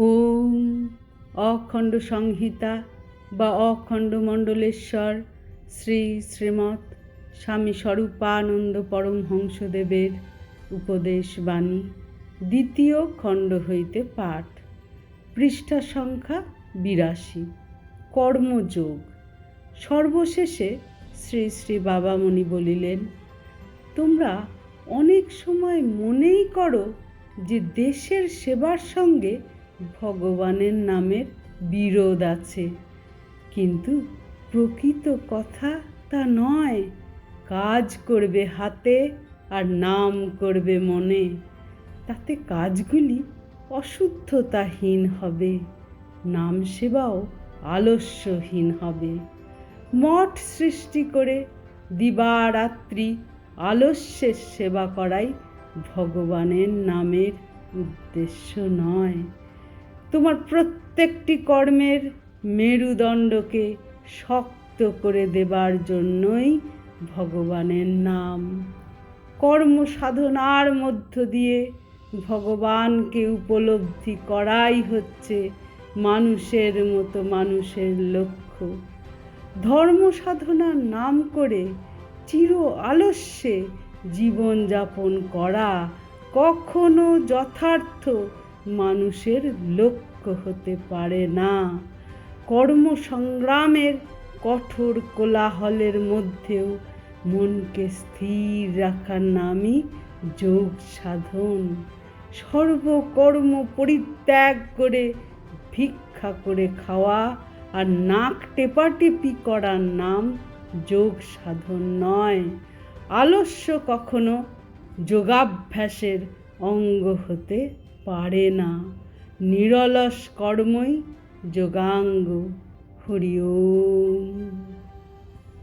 ওম অখণ্ড সংহিতা বা অখণ্ড মণ্ডলেশ্বর শ্রী শ্রীমৎ স্বামী স্বরূপানন্দ পরমহংসদেবের উপদেশ বাণী দ্বিতীয় খণ্ড হইতে পাঠ। পৃষ্ঠা সংখ্যা বিরাশি। কর্মযোগ। সর্বশেষে শ্রী শ্রী বাবামণি বলিলেন, তোমরা অনেক সময় মনেই করো যে দেশের সেবার সঙ্গে ভগবানের নামের বিরোধ আছে। কিন্তু প্রকৃত কথা তা নয়। কাজ করবে হাতে আর নাম করবে মনে। তাতে কাজগুলি অশুদ্ধতাহীন হবে। নাম সেবাও আলস্যহীন হবে। মঠ সৃষ্টি করে দিবারাত্রি আলস্যের সেবা করাই ভগবানের নামের উদ্দেশ্য নয়। তোমার প্রত্যেকটি কর্মের মেরুদণ্ডকে শক্ত করে দেবার জন্যই ভগবানের নাম। কর্ম সাধনার মধ্য দিয়ে ভগবানকে উপলব্ধি করাই হচ্ছে মানুষের মতো মানুষের লক্ষ্য। ধর্ম সাধনার নাম করে চির আলস্যে জীবনযাপন করা কখনো যথার্থ মানুষের লক্ষ্য হতে পারে না। কর্মসংগ্রামের কঠোর কোলাহলের মধ্যেও মনকে স্থির রাখার নামই যোগ সাধন। সর্বকর্ম পরিত্যাগ করে, ভিক্ষা করে খাওয়া আর নাক টেপাটেপি করার নাম যোগ সাধন নয়। আলস্য কখনো যোগাভ্যাসের অঙ্গ হতে পারে না। নিরলস কর্মই যোগাঙ্গ। হরিও